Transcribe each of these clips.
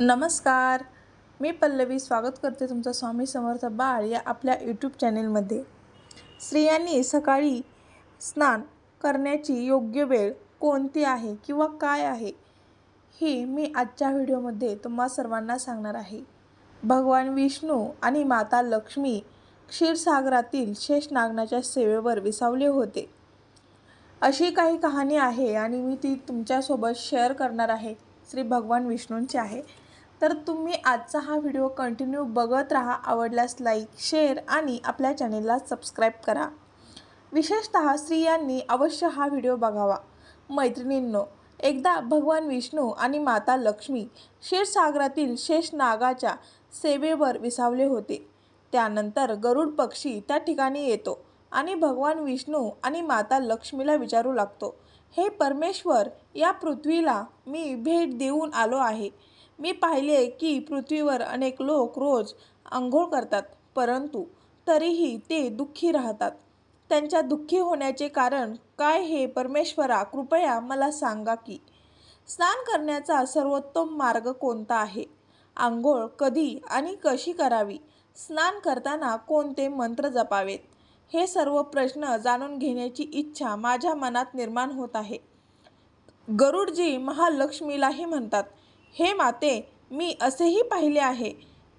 नमस्कार. मी पल्लवी स्वागत करते तुमचं स्वामी समर्थ बाळ या आपल्या यूट्यूब चॅनेलमध्ये स्त्रियांनी सकाळी स्नान करण्याची योग्य वेळ कोणती आहे किंवा काय आहे हे मी आजच्या व्हिडिओमध्ये तुम्हा सर्वांना सांगणार आहे. भगवान विष्णू आणि माता लक्ष्मी क्षीरसागरातील शेष नागनाच्या सेवेवर विसावले होते. अशी काही कहाणी आहे आणि मी ती तुमच्यासोबत शेअर करणार आहे. श्री भगवान विष्णूंची आहे. तर तुम्ही आजचा हा व्हिडिओ कंटिन्यू बघत राहा आवडल्यास लाईक शेअर आणि आपल्या चॅनेलला सबस्क्राईब करा. विशेषतः स्त्रियांनी अवश्य हा व्हिडिओ बघावा. मैत्रिणींनो एकदा भगवान विष्णू आणि माता लक्ष्मी क्षीरसागरातील शेष नागाच्या सेवेवर विसावले होते. त्यानंतर गरुड पक्षी त्या ठिकाणी येतो आणि भगवान विष्णू आणि माता लक्ष्मीला विचारू लागतो हे परमेश्वर या पृथ्वीला मी भेट देऊन आलो आहे. मी पाहिले की पृथ्वीवर अनेक लोक रोज आंघोळ करतात परंतु तरीही ते दुःखी राहतात. त्यांच्या दुःखी होण्याचे कारण काय हे परमेश्वरा कृपया मला सांगा की स्नान करण्याचा सर्वोत्तम मार्ग कोणता आहे? आंघोळ कधी आणि कशी करावी? स्नान करताना कोणते मंत्र जपावेत? हे सर्व प्रश्न जाणून घेण्याची इच्छा माझ्या मनात निर्माण होत आहे. गरुडजी महालक्ष्मीलाही म्हणतात हे माते मी असेही पाहिले आहे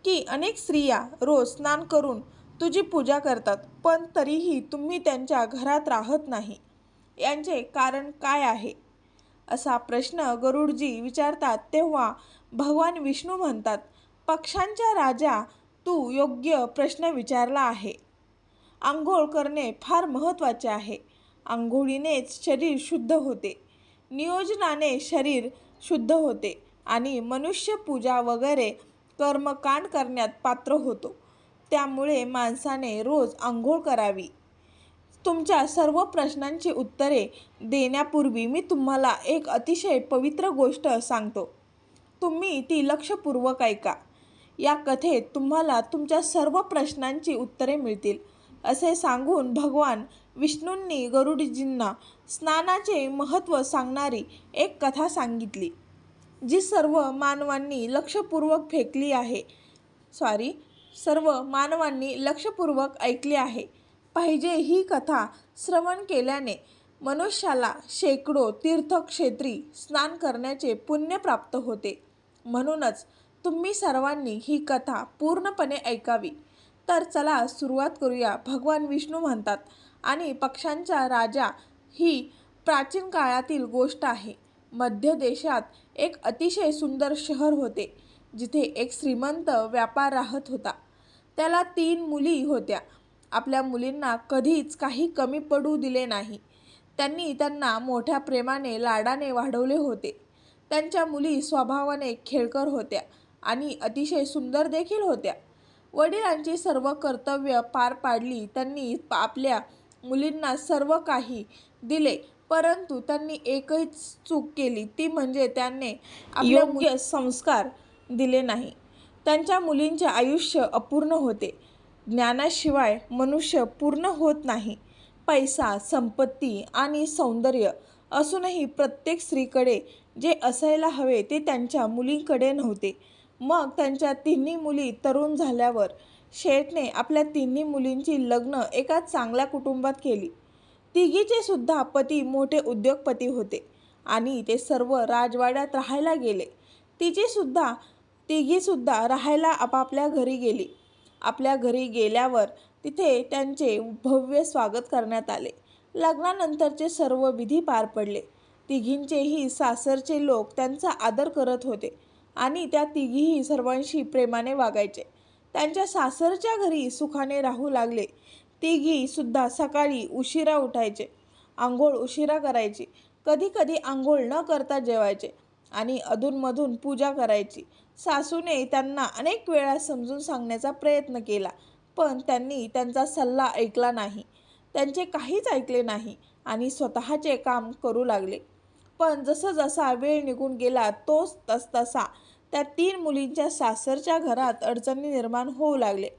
की अनेक स्त्रिया रोज स्नान करून तुझी पूजा करतात पण तरीही तुम्ही त्यांच्या घरात राहत नाही. यांचे कारण काय आहे? असा प्रश्न गरुडजी विचारतात तेव्हा भगवान विष्णू म्हणतात पक्षांच्या राजा तू योग्य प्रश्न विचारला आहे. आंघोळ करणे फार महत्त्वाचे आहे. आंघोळीनेच शरीर शुद्ध होते. नियोजनाने शरीर शुद्ध होते. आणि मनुष्य पूजा वगैरे कर्मकांड करण्यात पात्र होतो. त्यामुळे माणसाने रोज आंघोळ करावी. तुमच्या सर्व प्रश्नांची उत्तरे देण्यापूर्वी मी तुम्हाला एक अतिशय पवित्र गोष्ट सांगतो. तुम्ही ती लक्षपूर्वक ऐका. या कथेत तुम्हाला तुमच्या सर्व प्रश्नांची उत्तरे मिळतील. असे सांगून भगवान विष्णूंनी गरुडजींना स्नानाचे महत्त्व सांगणारी एक कथा सांगितली. जी सर्व मानवांनी लक्षपूर्वक फेकली आहे. सॉरी सर्व मानवांनी लक्षपूर्वक ऐकली आहे. पाहिजे ही कथा श्रवण केल्याने मनुष्याला शेकडो तीर्थक्षेत्री स्नान करण्याचे पुण्य प्राप्त होते. म्हणूनच तुम्ही सर्वांनी ही कथा पूर्णपणे ऐकावी. तर चला सुरुवात करूया. भगवान विष्णू म्हणतात आणि पक्ष्यांचा राजा ही प्राचीन काळातील गोष्ट आहे. मध्य देशात एक अतिशय सुंदर शहर होते जिथे एक श्रीमंत व्यापार राहत होता. त्याला तीन मुली होत्या. आपल्या मुलींना कधीच काही कमी पडू दिले नाही. त्यांनी त्यांना मोठ्या प्रेमाने लाडाने वाढवले होते. त्यांच्या मुली स्वभावाने खेळकर होत्या आणि अतिशय सुंदर देखील होत्या. वडिलांची सर्व कर्तव्य पार पाडली त्यांनी आपल्या मुलींना सर्व काही दिले परंतु त्यांनी एकच चूक केली. ती म्हणजे त्यांनी योग्य संस्कार दिले नाही. त्यांच्या मुलींचे आयुष्य अपूर्ण होते. ज्ञानाशिवाय मनुष्य पूर्ण होत नाही. पैसा संपत्ती आणि सौंदर्य असूनही प्रत्येक स्त्रीकडे जे असायला हवे ते त्यांच्या मुलींकडे नव्हते. मग त्यांच्या तिन्ही मुली तरुण झाल्यावर शेठने आपल्या तिन्ही मुलींची लग्न एका चांगल्या कुटुंबात केली. तिघीचे सुद्धा पती मोठे उद्योगपती होते आणि ते सर्व राजवाड्यात राहायला गेले. तिची सुद्धा तिघीसुद्धा राहायला आपापल्या घरी गेली. आपल्या घरी गेल्यावर तिथे त्यांचे भव्य स्वागत करण्यात आले. लग्नानंतरचे सर्व विधी पार पडले. तिघींचेही सासरचे लोक त्यांचा आदर करत होते आणि त्या तिघीही सर्वांशी प्रेमाने वागायचे. त्यांच्या सासरच्या घरी सुखाने राहू लागले. तिघीसुद्धा सकाळी उशिरा उठायचे. आंघोळ उशिरा करायची. कधी कधी आंघोळ न करता जेवायचे आणि अधूनमधून पूजा करायची. सासूने त्यांना अनेक वेळा समजून सांगण्याचा प्रयत्न केला पण त्यांनी त्यांचा सल्ला ऐकला नाही. त्यांचे काहीच ऐकले नाही आणि स्वतःचे काम करू लागले. पण जसं जसा वेळ निघून गेला तोच तस तसा त्या तीन मुलींच्या सासरच्या घरात अडचणी निर्माण होऊ लागले.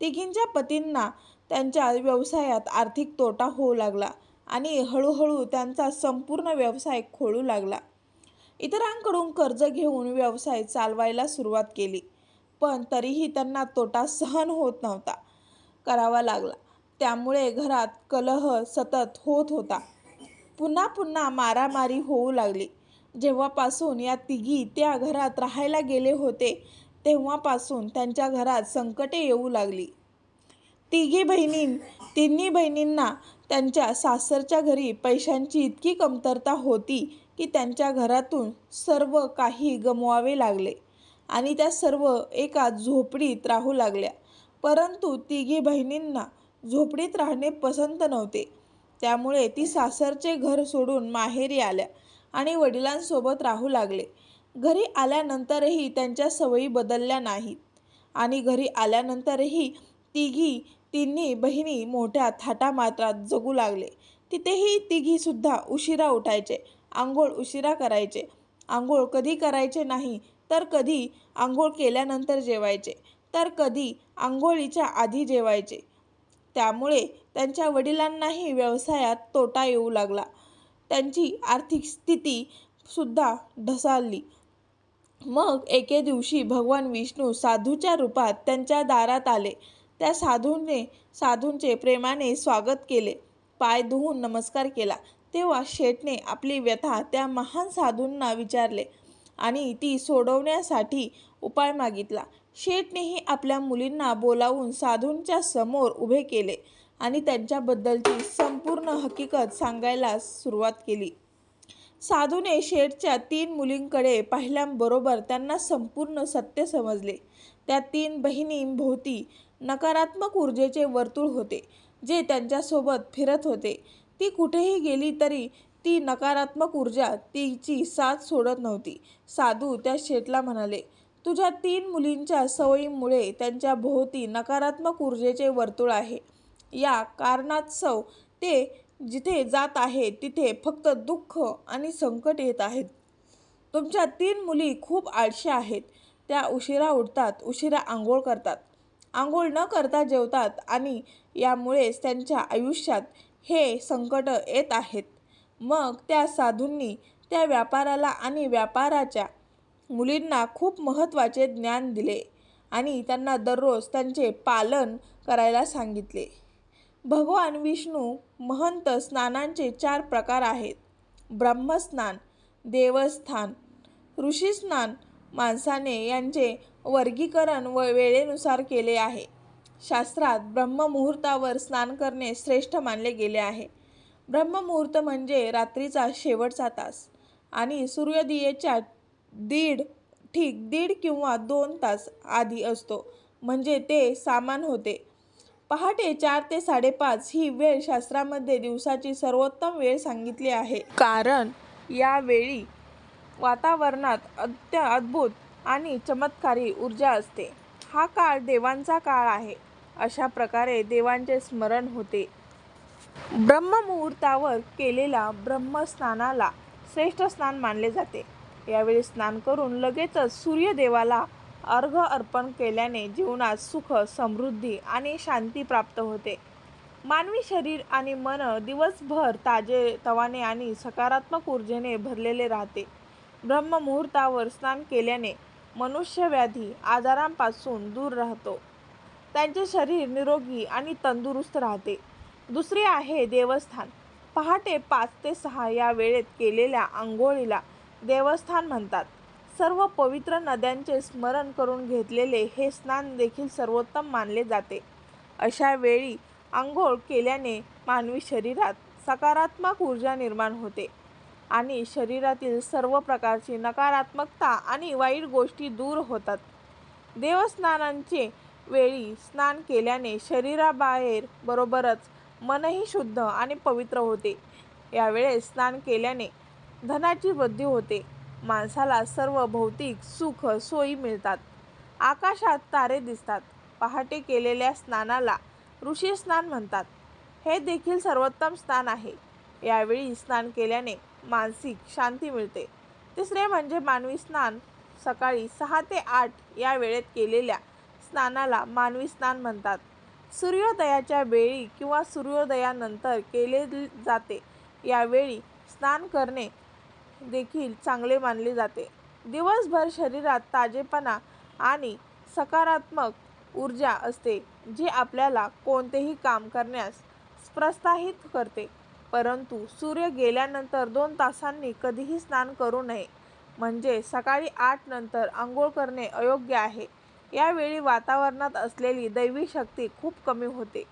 तिघींच्या पतींना त्यांच्या व्यवसायात आर्थिक तोटा होऊ लागला आणि हळूहळू त्यांचा संपूर्ण व्यवसाय खोळू लागला. इतरांकडून कर्ज घेऊन व्यवसाय चालवायला सुरुवात केली पण तरीही त्यांना तोटा सहन होत नव्हता. करावा लागला. त्यामुळे घरात कलह सतत होत होता. पुन्हा पुन्हा मारामारी होऊ लागली. जेव्हापासून या तिघी त्या घरात राहायला गेले होते तेव्हापासून त्यांच्या घरात संकटे येऊ लागली. तिघी बहिणी तिन्ही बहिणींना त्यांच्या सासरच्या घरी पैशांची इतकी कमतरता होती की त्यांच्या घरातून सर्व काही गमवावे लागले आणि त्या सर्व एका झोपडीत राहू लागल्या. परंतु तिघी बहिणींना झोपडीत राहणे पसंत नव्हते. त्यामुळे ती सासरचे घर सोडून माहेरी आल्या आणि वडिलांसोबत राहू लागले. घरी आल्यानंतरही त्यांच्या सवयी बदलल्या नाहीत आणि घरी आल्यानंतरही तिघी तिन्ही बहिणी मोठ्या थाटामात्रात जगू लागले. तिथेही तिघीसुद्धा उशिरा उठायचे. आंघोळ उशिरा करायचे. आंघोळ कधी करायचे नाही तर कधी आंघोळ केल्यानंतर जेवायचे तर कधी आंघोळीच्या आधी जेवायचे. त्यामुळे त्यांच्या वडिलांनाही व्यवसायात तोटा येऊ लागला. त्यांची आर्थिक स्थिती सुद्धा ढसाळली. मग एके दिवशी भगवान विष्णू साधूच्या रूपात त्यांच्या दारात आले. त्या साधूने साधूंचे प्रेमाने स्वागत केले. पाय धुवून नमस्कार केला. तेव्हा शेठने आपली व्यथा त्या महान साधूंना विचारले आणि ती सोडवण्यासाठी उपाय मागितला. शेठनेही आपल्या मुलींना बोलावून साधूंच्या समोर उभे केले आणि त्यांच्याबद्दलची संपूर्ण हकीकत सांगायला सुरुवात केली. साधूने शेठच्या तीन मुलींकडे पाहिल्याबरोबर त्यांना संपूर्ण सत्य समजले. त्या तीन बहिणींभोवती नकारात्मक ऊर्जेचे वर्तुळ होते जे त्यांच्यासोबत फिरत होते. ती कुठेही गेली तरी ती नकारात्मक ऊर्जा तिची साथ सोडत नव्हती. साधू त्या शेठला म्हणाले तुझ्या तीन मुलींच्या सवयीमुळे त्यांच्या भोवती नकारात्मक ऊर्जेचे वर्तुळ आहे. या कारणास्तव ते जिथे जात आहे तिथे फक्त दुःख आणि संकट येत आहेत. तुमच्या तीन मुली खूप आळशी आहेत. त्या उशिरा उठतात उशिरा आंघोळ करतात. आंघोळ न करता जेवतात आणि यामुळेच त्यांच्या आयुष्यात हे संकट येत आहेत. मग त्या साधूंनी त्या व्यापाराला आणि व्यापाराच्या मुलींना खूप महत्त्वाचे ज्ञान दिले आणि त्यांना दररोज त्यांचे पालन करायला सांगितले. भगवान विष्णू महंत स्नानांचे चार प्रकार आहेत. ब्रह्मस्नान देवस्थान ऋषीस्नान माणसाने यांचे वर्गीकरण व वेळेनुसार केले आहे. शास्त्रात ब्रह्ममुहूर्तावर स्नान करणे श्रेष्ठ मानले गेले आहे. ब्रह्ममुहूर्त म्हणजे रात्रीचा शेवटचा तास आणि सूर्योदयेच्या दीड ठीक दीड किंवा दोन तास आधी असतो. म्हणजे ते सामान होते. पहाटे चार ते साडेपाच ही वेळ शास्त्रामध्ये दिवसाची सर्वोत्तम वेळ सांगितली आहे. कारण यावेळी वातावरणात अत्य अद्भुत आणि चमत्कारी ऊर्जा असते. हा काळ देवांचा काळ आहे. अशा प्रकारे देवांचे स्मरण होते. ब्रह्ममुहूर्तावर केलेल्या ब्रह्मस्नानाला श्रेष्ठ स्नान मानले जाते. यावेळी स्नान करून लगेचच सूर्यदेवाला अर्घ अर्पण केल्याने जीवनात सुख समृद्धी आणि शांती प्राप्त होते. मानवी शरीर आणि मन दिवसभर ताजे तवाने आणि सकारात्मक ऊर्जेने भरलेले राहते. ब्रह्ममुहूर्तावर स्नान केल्याने मनुष्य व्याधी आजारांपासून दूर राहतो. त्यांचे शरीर निरोगी आणि तंदुरुस्त राहते. दुसरे आहे देवस्थान. पहाटे पाच ते सहा या वेळेत केलेल्या आंघोळीला देवस्थान म्हणतात. सर्व पवित्र नद्यांचे स्मरण करून घेतलेले हे स्नान देखील सर्वोत्तम मानले जाते. अशा वेळी आंघोळ केल्याने मानवी शरीरात सकारात्मक ऊर्जा निर्माण होते. आणि शरीरातील सर्व प्रकारची नकारात्मकता आणि वाईट गोष्टी दूर होतात. देवस्नानांचे वेळी स्नान केल्याने शरीराबाहेर बरोबरच मनही शुद्ध आणि पवित्र होते. यावेळेस स्नान केल्याने धनाची वृद्धी होते. माणसाला सर्व भौतिक सुख सोयी मिळतात. आकाशात तारे दिसतात. पहाटे केलेल्या स्नानाला ऋषी स्नान म्हणतात. हे देखील सर्वोत्तम स्नान आहे. यावेळी स्नान केल्याने मानसिक शांती मिळते. तिसरे म्हणजे मानवी स्नान. सकाळी सहा ते आठ या वेळेत केलेल्या स्नानाला मानवी स्नान म्हणतात. सूर्योदयाच्या वेळी किंवा सूर्योदयानंतर केले जाते. यावेळी स्नान करणे देखील चांगले मानले जाते. दिवसभर शरीरात ताजेपणा आणि सकारात्मक ऊर्जा असते जी आपल्याला कोणतेही काम करण्यास प्रोत्साहित करते. परंतु सूर्य गेल्यानंतर दोन तासांनी कधीही स्नान करू नये. म्हणजे सकाळी आठ नंतर आंघोळ करणे अयोग्य आहे. यावेळी वातावरणात असलेली दैवी शक्ती खूप कमी होते.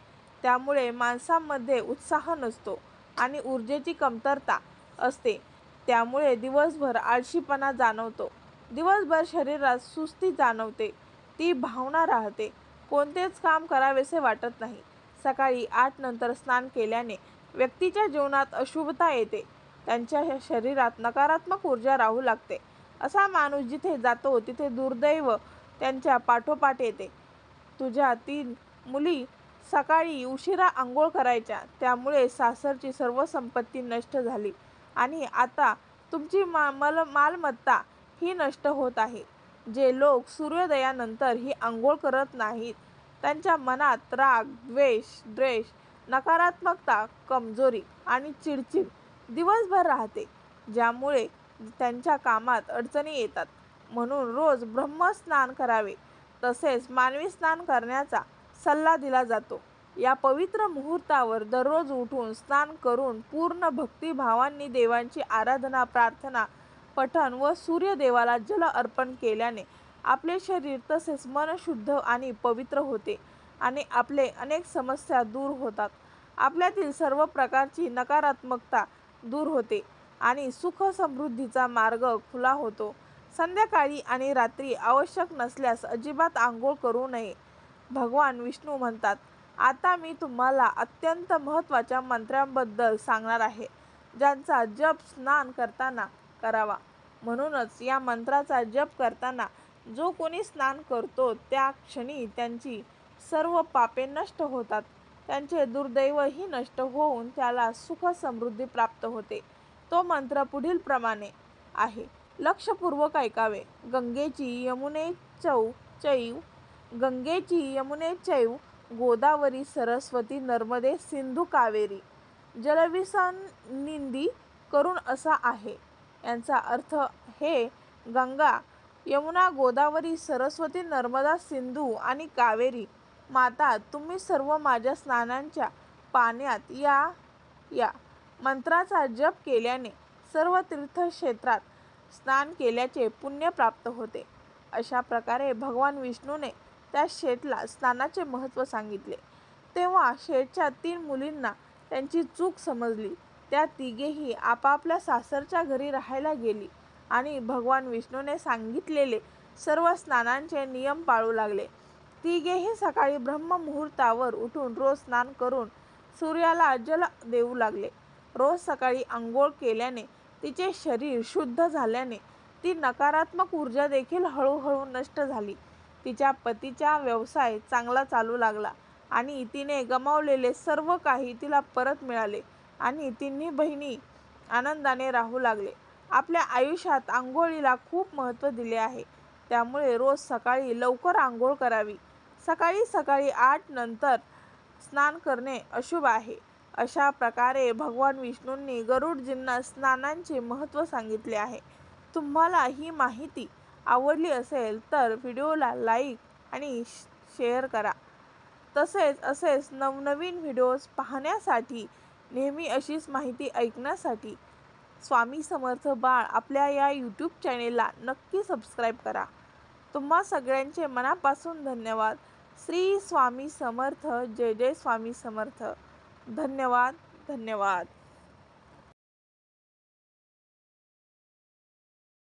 त्यामुळे माणसामध्ये उत्साह नसतो आणि ऊर्जेची कमतरता असते. त्यामुळे दिवसभर आळशीपणा जाणवतो. दिवसभर शरीरात सुस्ती जाणवते. ती भावना राहते. कोणतेच काम करावेसे वाटत नाही. सकाळी आठ नंतर स्नान केल्याने व्यक्तीच्या जीवनात अशुभता येते. त्यांच्या शरीरात नकारात्मक ऊर्जा राहू लागते. असा माणूस जिथे जातो तिथे दुर्दैव त्यांच्या पाठोपाठ येते. तुझ्या तीन मुली सकाळी उशिरा आंघोळ करायच्या. त्यामुळे सासरची सर्व संपत्ती नष्ट झाली. आणि आता तुमची मा मल मालमत्ता ही नष्ट होत आहे. जे लोक सूर्योदयानंतर ही आंघोळ करत नाहीत त्यांच्या मनात राग द्वेष द्वेष नकारात्मकता कमजोरी आणि चिडचिड दिवसभर राहते ज्यामुळे त्यांच्या कामात अडचणी येतात. म्हणून रोज ब्रह्मस्नान करावे तसेच मानवी स्नान करण्याचा सल्ला दिला जातो. या पवित्र मुहूर्तावर दररोज उठून स्नान करून पूर्ण भक्तिभावांनी देवांची आराधना प्रार्थना पठण व सूर्यदेवाला जल अर्पण केल्याने आपले शरीर तसेच मन शुद्ध आणि पवित्र होते. आणि आपले अनेक समस्या दूर होतात. आपल्यातील सर्व प्रकारची नकारात्मकता दूर होते आणि सुख समृद्धीचा मार्ग खुला होतो. संध्याकाळी आणि रात्री आवश्यक नसल्यास अजिबात आंघोळ करू नये भगवान विष्णू म्हणतात. आता मी तुम्हाला अत्यंत महत्त्वाच्या मंत्र्यांबद्दल सांगणार आहे ज्यांचा जप स्नान करताना करावा. म्हणूनच या मंत्राचा जप करताना जो कोणी स्नान करतो त्या क्षणी त्यांची सर्व पापे नष्ट होतात. त्यांचे दुर्दैवही नष्ट होऊन त्याला सुख समृद्धी प्राप्त होते. तो मंत्र पुढील प्रमाणे आहे. लक्षपूर्वक ऐकावे. गंगेची यमुने चौ चैव गंगेची यमुने चैव गोदावरी सरस्वती नर्मदे सिंधू कावेरी. जलविसन निंदी करून असा आहे. यांचा अर्थ हे गंगा यमुना गोदावरी सरस्वती नर्मदा सिंधू आणि कावेरी माता तुम्ही सर्व माझ्या स्नानांच्या पाण्यात या या. मंत्राचा जप केल्याने सर्व तीर्थक्षेत्रात स्नान केल्याचे पुण्य प्राप्त होते. अशा प्रकारे भगवान विष्णूने त्या शेतला स्नानाचे महत्त्व सांगितले. तेव्हा शेठच्या तीन मुलींना त्यांची चूक समजली. त्या तिघेही आपापल्या सासरच्या घरी राहायला गेली आणि भगवान विष्णूने सांगितलेले सर्व स्नानांचे नियम पाळू लागले. तिघेही सकाळी ब्रह्ममुहूर्तावर उठून रोज स्नान करून सूर्याला जल देऊ लागले. रोज सकाळी आंघोळ केल्याने तिचे शरीर शुद्ध झाल्याने ती नकारात्मक ऊर्जा देखील हळूहळू नष्ट झाली. तिच्या पतीचा व्यवसाय चांगला चालू लागला आणि तिने गमावलेले सर्व काही तिला परत मिळाले आणि तिन्ही बहिणी आनंदाने राहू लागले. आपल्या आयुष्यात आंघोळीला खूप महत्त्व दिले आहे. त्यामुळे रोज सकाळी लवकर आंघोळ करावी. सकाळी सकाळी आठ नंतर स्नान करणे अशुभ आहे. अशा प्रकारे भगवान विष्णूंनी गरुडजींना स्नानांचे महत्त्व सांगितले आहे. तुम्हाला ही माहिती आवडली असेल तर व्हिडिओला लाईक आणि शेअर करा. तसेच असेच नवनवीन व्हिडिओज पाहण्यासाठी नेहमी अशीच माहिती ऐकण्यासाठी स्वामी समर्थ बाळ आपल्या या यूट्यूब चॅनेलला नक्की सबस्क्राईब करा. तुम्हा सगळ्यांचे मनापासून धन्यवाद. श्री स्वामी समर्थ जय जय स्वामी समर्थ. धन्यवाद धन्यवाद.